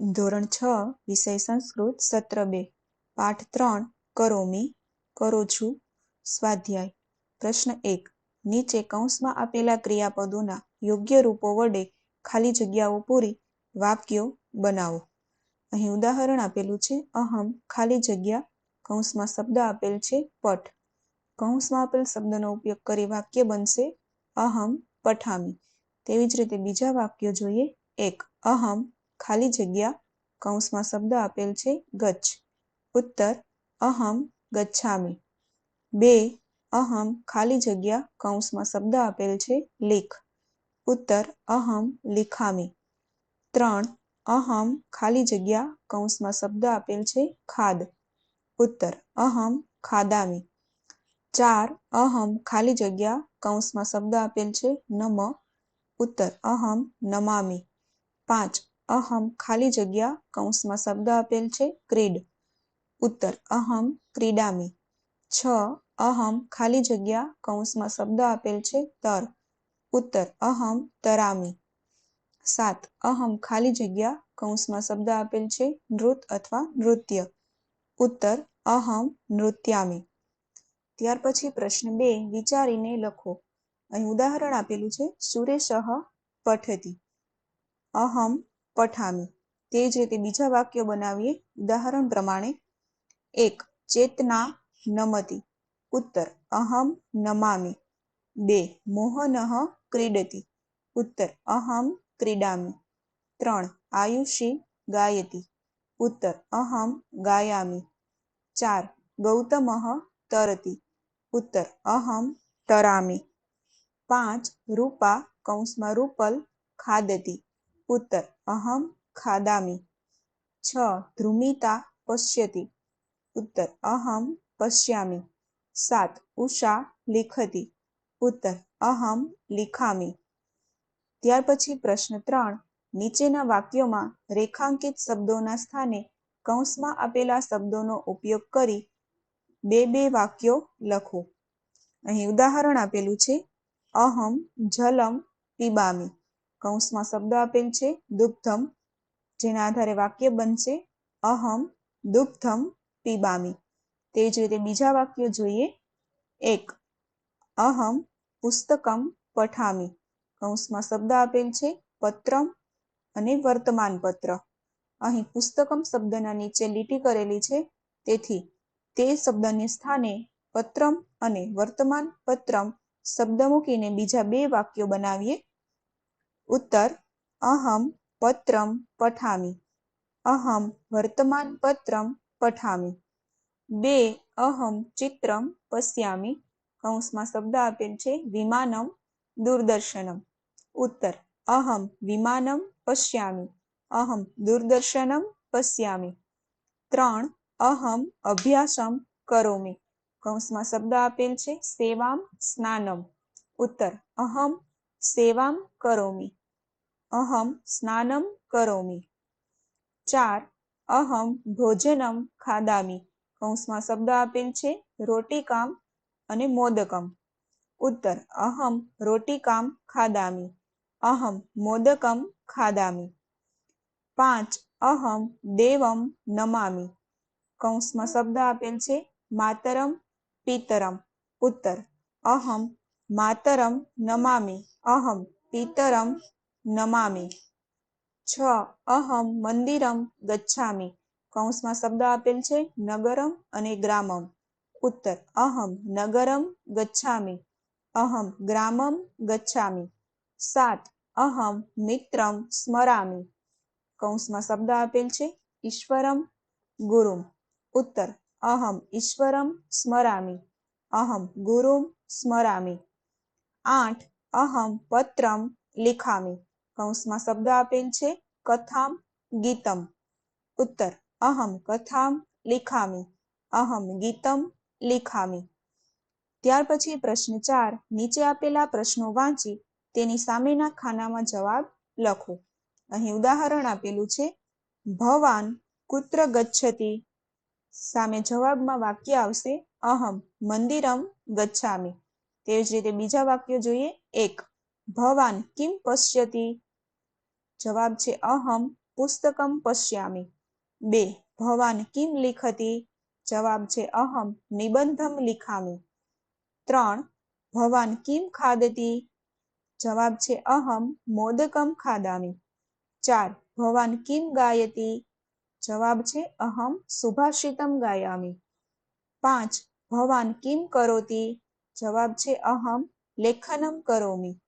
ધોરણ છ, વિષય સંસ્કૃત, સત્ર બે. પાઠ ત્રણ કરોમી કરો છું, સ્વાધ્યાય. પ્રશ્ન એક. નીચે કૌંસમાં આપેલા ક્રિયાપદોના યોગ્ય રૂપો વડે ખાલી જગ્યાઓ પૂરી, વાક્યો બનાવો. અહીં ઉદાહરણ આપેલું છે, અહમ, ખાલી જગ્યા, કૌંસમાં શબ્દ આપેલ છે પટ કૌંસમાં આપેલ શબ્દનો ઉપયોગ કરી વાક્ય બનશે, અહમ, પઠામી. તેવી જ રીતે બીજા વાક્યો જોઈએ, એક. અહમ ખાલી જગ્યા કૌંસમાં શબ્દ આપેલ છે ગચ્છ. ઉત્તર, અહમ, ગચ્છામી. બે, અહમ, ખાલી જગ્યા કૌંસમાં શબ્દ આપેલ છે લીખ. ઉત્તર, અહમ, લિખામી. ત્રણ, અહમ, ખાલી જગ્યા કૌંસમાં શબ્દ આપેલ છે ખાદ. ઉત્તર, અહમ, ખાદામી. ચાર, અહમ, ખાલી જગ્યા કૌંસમાં શબ્દ આપેલ છે નમ. ઉત્તર, અહમ, નમામી. પાંચ અહમ ખાલી જગ્યા કૌંસમાં શબ્દ આપેલ છે, ક્રીડ. ઉત્તર, અહમ ક્રીડામી. છ, અહમ ખાલી જગ્યા કૌંસમાં શબ્દ આપેલ છે, તર. ઉત્તર, અહમ તરામી. સાત, અહમ ખાલી જગ્યા કૌંસમાં શબ્દ આપેલ છે નૃત અથવા નૃત્ય. ઉત્તર, અહમ નૃત્યામી. ત્યાર પછી પ્રશ્ન બે, વિચારીને લખો. અહીં ઉદાહરણ આપેલું છે, સુરેશ પઠતી. અહમ પઠામી. તે જ રીતે બીજા વાક્યો બનાવીએ. ઉદાહરણ પ્રમાણે, એક, ચેતના નમતી. ઉત્તર, અહમ નમામી. બે મોહનહ ક્રીડતી. ઉત્તર, અહમ ક્રીડામી. ત્રણ, આયુષી ગાયતી. ઉત્તર, અહમ ગાયામી. ચાર ગૌતમહ તરતી. ઉત્તર, અહમ તરામી. પાંચ, રૂપા કૌંસમાં રૂપલ ખાદતી. ઉત્તર, અહમ ખાદામી. છ, ધ્રુમિતા પશ્યતી. ઉત્તર, અહમ પશ્યામી. સાત, ઉષા લિખતી. ઉત્તર, અહમ લિખામી. ત્યાર પછી પ્રશ્ન ત્રણ, નીચેના વાક્યોમાં રેખાંકિત શબ્દોના સ્થાને કૌંસમાં આપેલા શબ્દોનો ઉપયોગ કરી બે બે વાક્યો લખો. અહીં ઉદાહરણ આપેલું છે, અહમ જલમ પીબામી. કૌંસમાં શબ્દ આપેલ છે, દુગ્ધમ, જેના આધારે વાક્ય બનશે, અહમ, દુગ્ધમ, પીબામી. તે જ રીતે બીજા વાક્યો જોઈએ, એક, અહમ, પુસ્તકમ, પઠામી. કૌંસમાં શબ્દ આપેલ છે, પત્રમ અને વર્તમાન પત્ર અહીં પુસ્તકમ શબ્દના નીચે લીટી કરેલી છે, તેથી તે શબ્દને સ્થાને પત્રમ અને વર્તમાન પત્રમ શબ્દ મૂકીને બીજા બે વાક્યો બનાવીએ ઉત્તર, અહમ પત્રમ પઠામી. અહમ વર્તમાન પત્રમ પઠામી. બે, અહમ ચિત્રમ પશ્યામી. કૌંસમાં શબ્દ આપેલ છે, વિમાનમ દૂરદર્શનમ. ઉત્તર, અહમ વિમાનમ પશ્યામી. અહમ દૂરદર્શનમ પશ્યામી. ત્રણ, અહમ અભ્યાસમ કરોમી. કૌંસમાં શબ્દ આપેલ છે, સેવામ સ્નાનમ. ઉત્તર, અહમ સેવામ કરોમી. અહમ સ્નાનમ કરોમી. ચાર, અહમ ભોજનમ ખાદામી. કૌંસમાં શબ્દ આપેલ છે, રોટિકામ અને મોદકમ. ઉત્તર, અહમ રોટિકામ ખાદામી. અહમ મોદકમ ખાદામી. પાંચ, અહમ દેવમ નમામી. કૌંસમાં શબ્દ આપેલ છે, માતરમ પિતરમ. ઉત્તર, અહમ માતરમ નમામી. અહમ પિતરમ નમામી. છ. અહમ મંદિરમ ગચ્છામી. કૌંસમાં શબ્દ આપેલ છે નગરમ અને ગ્રામમ. ઉત્તર. અહમ નગરમ ગચ્છામી. અહમ ગ્રામમ ગચ્છામી. સાત. અહમ મિત્રમ સ્મરામી. કૌંસમાં શબ્દ આપેલ છે ઈશ્વરમ ગુરુમ. ઉત્તર. અહમ ઈશ્વરમ સ્મરામી. અહમ ગુરુમ સ્મરામી. આઠ. અહમ પત્રમ લિખામી. કૌંસમાં શબ્દ આપેલ છે, કથામ ગીતમ. ઉત્તર, અહમ કથામ લિખામી. અહમ ગીતમ લિખામી. ત્યાર પછી પ્રશ્ન ચાર, નીચે આપેલા પ્રશ્નો વાંચી તેની સામેના ખાનામાં જવાબ લખો. અહીં ઉદાહરણ આપેલું છે, ભવાન કુત્ર ગચ્છતિ. સામે જવાબમાં વાક્ય આવશે, અહમ મંદિરમ ગચ્છામી. તેવી જ રીતે બીજા વાક્યો જોઈએ, એક, ભવાન કિમ પશ્યતિ? જવાબ છે અહમ, પુસ્તકમ પશ્યામી. બે, ભવાન કિમ લિખતી? જવાબ છે અહમ, નિબંધમ લિખામી. ત્રણ, ભવાન કિમ ખાદતી જવાબ છે અહમ, મોદકમ ખાદામી. ચાર, ભવાન કિમ ગાયતી? જવાબ છે અહમ, સુભાષિતમ ગાયામી. પાંચ, ભવાન કિમ કરોતી? જવાબ છે અહમ, લેખનમ કરોમી.